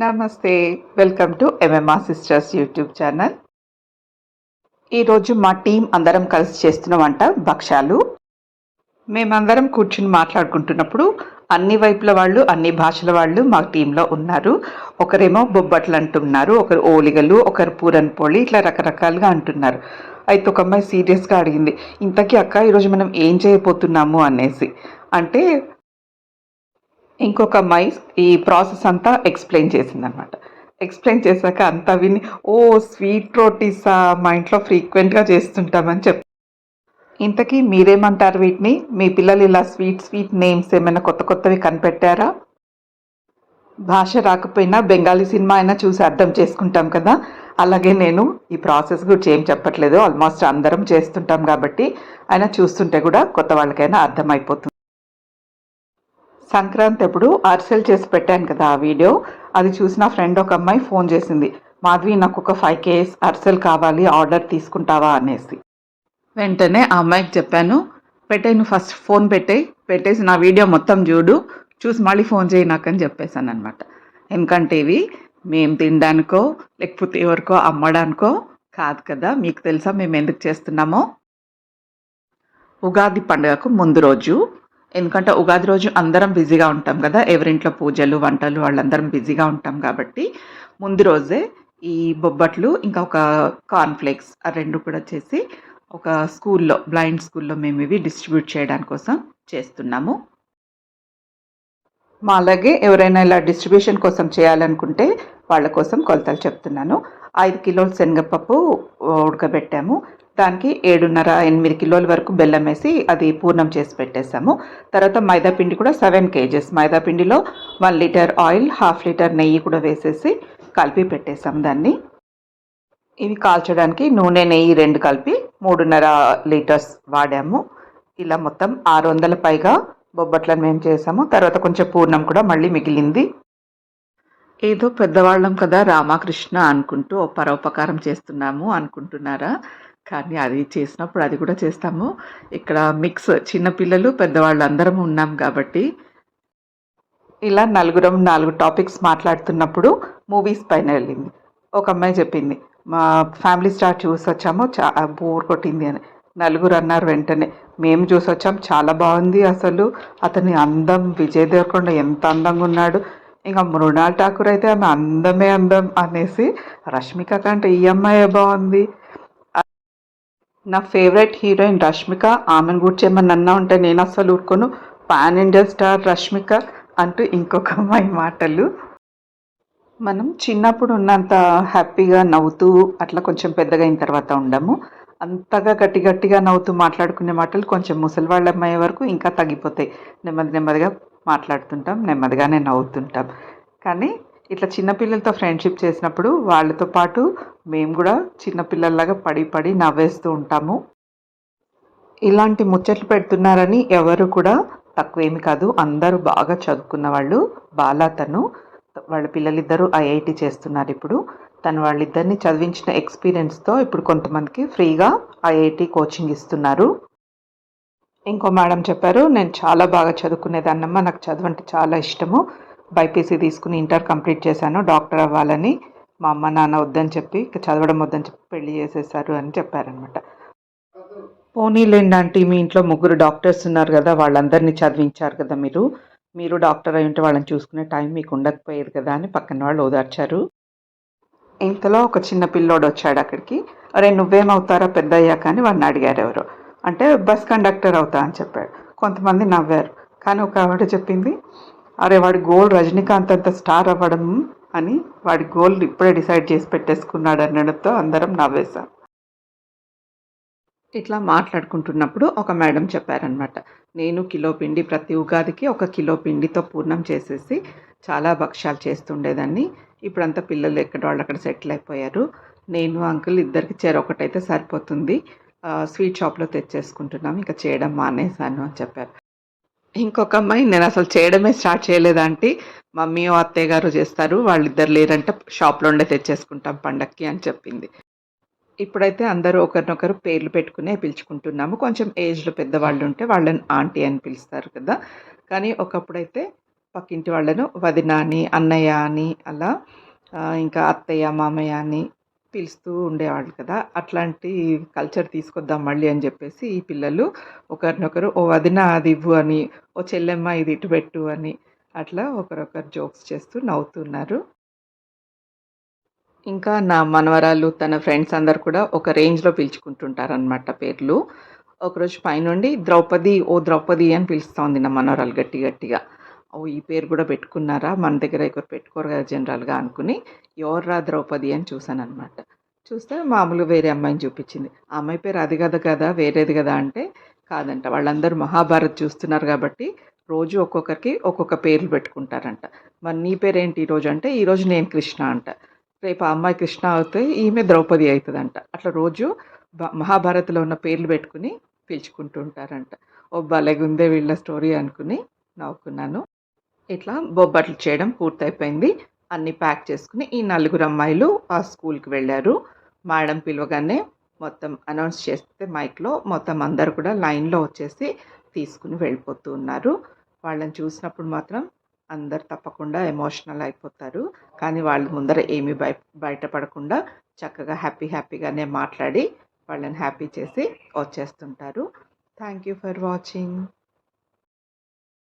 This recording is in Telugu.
నమస్తే welcome to MMA sisters YouTube channel. ఈరోజు మా టీం అందరం కలిసి చేస్తున్న వంట భక్ష్యాలు. మేమందరం కూర్చుని మాట్లాడుకుంటున్నప్పుడు అన్ని వైపుల వాళ్ళు అన్ని భాషల వాళ్ళు మా టీంలో ఉన్నారు. ఒకరేమో బొబ్బట్లు అంటున్నారు ఒకరు ఓలిగలు ఒకరు పూరన్ పోళి ఇట్లా రకరకాలుగా అంటున్నారు. అయితే ఒక అమ్మాయి సీరియస్గా అడిగింది ఇంతకీ అక్క ఈరోజు మనం ఏం చేయబోతున్నాము? అనేసి. అంటే ఇంకొక అమ్మాయి ఈ ప్రాసెస్ అంతా ఎక్స్ప్లెయిన్ చేసిందనమాట ఎక్స్ప్లెయిన్ చేశాక అంతా విని ఓ స్వీట్ రోటీసా? మా ఇంట్లో ఫ్రీక్వెంట్గా చేస్తుంటామని చెప్ ఇంతకీ మీరేమంటారు వీటిని? మీ పిల్లలు ఇలా స్వీట్ స్వీట్ నేమ్స్ ఏమైనా కొత్త కొత్తవి కనిపెట్టారా? భాష రాకపోయినా బెంగాలీ సినిమా అయినా చూసి అర్థం చేసుకుంటాం కదా. అలాగే నేను ఈ ప్రాసెస్ గురించి ఏం చెప్పట్లేదు. ఆల్మోస్ట్ అందరం చేస్తుంటాం కాబట్టి అయినా చూస్తుంటే కూడా కొత్త వాళ్ళకైనా అర్థమైపోతుంది. సంక్రాంతి అప్పుడు అరిసెలు చేసి పెట్టాను కదా ఆ వీడియో. అది చూసిన ఫ్రెండ్ ఒక అమ్మాయి ఫోన్ చేసింది మాధవి నాకు ఒక ఫైవ్ కేస్ అరిసెలు కావాలి ఆర్డర్ తీసుకుంటావా? అనేసి. వెంటనే ఆ అమ్మాయికి చెప్పాను పెట్టే నువ్వు ఫస్ట్ ఫోన్ పెట్టేయి పెట్టేసి నా వీడియో మొత్తం చూడు చూసి మళ్ళీ ఫోన్ చేయి నాకు చెప్పేశాను అనమాట ఎందుకంటే ఇవి మేము తినడానికో లేకపోతే ఎవరికో అమ్మడానికో కాదు కదా మీకు తెలుసా మేము ఎందుకు చేస్తున్నామో? ఉగాది పండుగకు ముందు రోజు ఎందుకంటే ఉగాది రోజు అందరం బిజీగా ఉంటాం కదా. ఎవరింట్లో పూజలు వంటలు వాళ్ళందరం బిజీగా ఉంటాం కాబట్టి ముందు రోజే ఈ బొబ్బట్లు ఇంకా ఒక కార్న్ఫ్లేక్స్ ఆ రెండు కూడా చేసి ఒక స్కూల్లో బ్లైండ్ స్కూల్లో మేము ఇవి డిస్ట్రిబ్యూట్ చేయడం కోసం చేస్తున్నాము. మా అలాగే ఎవరైనా ఇలా డిస్ట్రిబ్యూషన్ కోసం చేయాలనుకుంటే వాళ్ళ కోసం కొలతలు చెప్తున్నాను. ఐదు కిలోల శనగపప్పు ఉడకబెట్టాము. దానికి ఏడున్నర ఎనిమిది కిలోల వరకు బెల్లం వేసి అది పూర్ణం చేసి పెట్టేసాము. తర్వాత మైదా పిండి కూడా సెవెన్ కేజెస్. మైదా పిండిలో one litre oil half litre నెయ్యి కూడా వేసేసి కలిపి పెట్టేసాం దాన్ని. ఇవి కాల్చడానికి నూనె నెయ్యి రెండు కలిపి మూడున్నర లీటర్స్ వాడాము. ఇలా మొత్తం ఆరు వందల పైగా బొబ్బట్లను మేము చేసాము. తర్వాత కొంచెం పూర్ణం కూడా మళ్ళీ మిగిలింది. ఏదో పెద్దవాళ్ళం కదా రామకృష్ణ అనుకుంటూ పరోపకారం చేస్తున్నాము అనుకుంటున్నారా? కానీ అది చేసినప్పుడు అది కూడా చేస్తాము. ఇక్కడ మిక్స్ చిన్నపిల్లలు పెద్దవాళ్ళు అందరం ఉన్నాం కాబట్టి ఇలా నలుగురం నాలుగు టాపిక్స్ మాట్లాడుతున్నప్పుడు మూవీస్ పైన వెళ్ళింది. ఒక అమ్మాయి చెప్పింది మా ఫ్యామిలీ స్టార్ చూసి వచ్చాము చా బోర్ కొట్టింది అని. నలుగురు అన్నారు వెంటనే మేము చూసి వచ్చాం చాలా బాగుంది అసలు. అతని అందం విజయ్ దేవరకొండ ఎంత అందంగా ఉన్నాడు. ఇంకా మృణాల్ ఠాకూర్ అయితే ఆమె అందమే అందం అనేసి రష్మిక కంటే ఈ అమ్మాయే బాగుంది. నా ఫేవరెట్ హీరోయిన్ రష్మిక. ఆమెను గురించి ఏమన్నా అన్నా ఉంటే నేను అసలు ఊరుకోను. పాన్ ఇండియా స్టార్ రష్మిక అంటూ ఇంకొక అమ్మాయి మాటలు. మనం చిన్నప్పుడు ఉన్నంత హ్యాపీగా నవ్వుతూ అట్లా కొంచెం పెద్దగా అయిన తర్వాత ఉండము. అంతగా గట్టి గట్టిగా నవ్వుతూ మాట్లాడుకునే మాటలు కొంచెం ముసలివాళ్ళ అమ్మాయి వరకు ఇంకా తగ్గిపోతాయి. నెమ్మది నెమ్మదిగా మాట్లాడుతుంటాం నెమ్మదిగానే నవ్వుతుంటాం. కానీ ఇట్లా చిన్నపిల్లలతో ఫ్రెండ్షిప్ చేసినప్పుడు వాళ్ళతో పాటు మేము కూడా చిన్నపిల్లల్లాగా పడి పడి నవ్వేస్తూ ఉంటాము. ఇలాంటి ముచ్చట్లు పెడుతున్నారని ఎవరు కూడా తక్కువేమి కాదు. అందరూ బాగా చదువుకున్న వాళ్ళు. బాలా తను వాళ్ళ పిల్లలిద్దరూ ఐఐటి చేస్తున్నారు ఇప్పుడు. తను వాళ్ళిద్దరిని చదివించిన ఎక్స్పీరియన్స్తో ఇప్పుడు కొంతమందికి ఫ్రీగా ఐఐటి కోచింగ్ ఇస్తున్నారు. ఇంకో మేడం చెప్పారు నేను చాలా బాగా చదువుకునేదాన్నమ్మ. నాకు చదువు అంటే చాలా ఇష్టము. బైపీసీ తీసుకుని ఇంటర్ కంప్లీట్ చేశాను. డాక్టర్ అవ్వాలని మా అమ్మ నాన్న వద్దని చెప్పి చదవడం వద్దని చెప్పి పెళ్ళి చేసేసారు అని చెప్పారనమాట. పోనీలేండి ఆంటీ మీ ఇంట్లో ముగ్గురు డాక్టర్స్ ఉన్నారు కదా వాళ్ళందరినీ చదివించారు కదా మీరు. మీరు డాక్టర్ అయి ఉంటే వాళ్ళని చూసుకునే టైం మీకు ఉండకపోయేది కదా అని పక్కన వాళ్ళు ఓదార్చారు. ఇంతలో ఒక చిన్న పిల్లోడు వచ్చాడు అక్కడికి. అరే నువ్వేమవుతారా పెద్ద అయ్యాక అని వాడిని అడిగారు ఎవరు. అంటే బస్ కండక్టర్ అవుతా అని చెప్పాడు. కొంతమంది నవ్వారు. కానీ ఒక ఆవిడ చెప్పింది అరే వాడి గోల్ రజనీకాంత్ అంత స్టార్ అవ్వడం అని వాడి గోల్ ఇప్పుడే డిసైడ్ చేసి పెట్టేసుకున్నాడు అనడంతో అందరం నవ్వేశాం. ఇట్లా మాట్లాడుకుంటున్నప్పుడు ఒక మేడం చెప్పారనమాట నేను కిలో పిండి ప్రతి ఉగాదికి ఒక కిలో పిండితో పూర్ణం చేసేసి చాలా భక్ష్యాలు చేస్తుండేదాన్ని. ఇప్పుడంతా పిల్లలు ఎక్కడ వాళ్ళు అక్కడ సెటిల్ అయిపోయారు. నేను అంకుల్ ఇద్దరికి చేరొకటైతే సరిపోతుంది. స్వీట్ షాప్లో తెచ్చేసుకుంటున్నాం. ఇంకా చేయడం మానేశాను అని చెప్పారు. ఇంకొక అమ్మాయి నేను అసలు చేయడమే స్టార్ట్ చేయలేదంటే మమ్మీ అత్తయ్య గారు చేస్తారు వాళ్ళిద్దరు లేరంటే షాప్లో ఉండే తెచ్చేసుకుంటాం పండక్కి అని చెప్పింది. ఇప్పుడైతే అందరూ ఒకరినొకరు పేర్లు పెట్టుకునే పిలుచుకుంటున్నాము. కొంచెం ఏజ్లో పెద్దవాళ్ళు ఉంటే వాళ్ళని ఆంటీ అని పిలుస్తారు కదా. కానీ ఒకప్పుడైతే పక్కింటి వాళ్ళను వదిన అని అన్నయ్య అని అలా ఇంకా అత్తయ్య మామయ్య అని పిలుస్తూ ఉండేవాళ్ళు కదా అట్లాంటి కల్చర్ తీసుకొద్దాం మళ్ళీ అని చెప్పేసి ఈ పిల్లలు ఒకరినొకరు ఓ వదిన అది ఇవ్వు అని ఓ చెల్లెమ్మ ఇది ఇటు పెట్టు అని అట్లా ఒకరొకరు జోక్స్ చేస్తూ నవ్వుతున్నారు. ఇంకా నా మనవరాలు తన ఫ్రెండ్స్ అందరు కూడా ఒక రేంజ్లో పిలుచుకుంటుంటారనమాట పేర్లు. ఒకరోజు పైనుండి ద్రౌపది ఓ ద్రౌపది అని పిలుస్తూ ఉంది నా మనవరాలు గట్టి గట్టిగా ఓ ఈ పేరు కూడా పెట్టుకున్నారా? మన దగ్గర ఎక్కువ పెట్టుకోరు కదా జనరల్గా అనుకుని ఎవర్రా ద్రౌపది అని చూశాను అనమాట చూస్తే మామూలుగా వేరే అమ్మాయిని చూపించింది. ఆ అమ్మాయి పేరు అది కదా కదా వేరేది కదా అంటే కాదంట. వాళ్ళందరూ మహాభారత్ చూస్తున్నారు కాబట్టి రోజు ఒక్కొక్కరికి ఒక్కొక్క పేర్లు పెట్టుకుంటారంట. మరి నీ పేరేంటి ఈరోజు అంటే ఈరోజు నేను కృష్ణ అంట. రేపు ఆ అమ్మాయి కృష్ణ అవుతే ఈమె ద్రౌపది అవుతుందంట అట్లా రోజు మహాభారత్లో ఉన్న పేర్లు పెట్టుకుని పిలుచుకుంటుంటారంట ఓ భలేగుందే వీళ్ళ స్టోరీ అనుకుని నవ్వుకున్నాను. ఇట్లా బొబ్బట్లు చేయడం పూర్తయిపోయింది. అన్నీ ప్యాక్ చేసుకుని ఈ నలుగురు అమ్మాయిలు ఆ స్కూల్కి వెళ్ళారు. మేడం పిలవగానే మొత్తం అనౌన్స్ చేస్తే మైక్లో మొత్తం అందరు కూడా లైన్లో వచ్చేసి తీసుకుని వెళ్ళిపోతూ ఉన్నారు. వాళ్ళని చూసినప్పుడు మాత్రం అందరు తప్పకుండా ఎమోషనల్ అయిపోతారు. కానీ వాళ్ళ ముందర ఏమీ బయ బయటపడకుండా చక్కగా హ్యాపీ హ్యాపీగానే మాట్లాడి వాళ్ళని హ్యాపీ చేసి వచ్చేస్తుంటారు. Thank you for watching.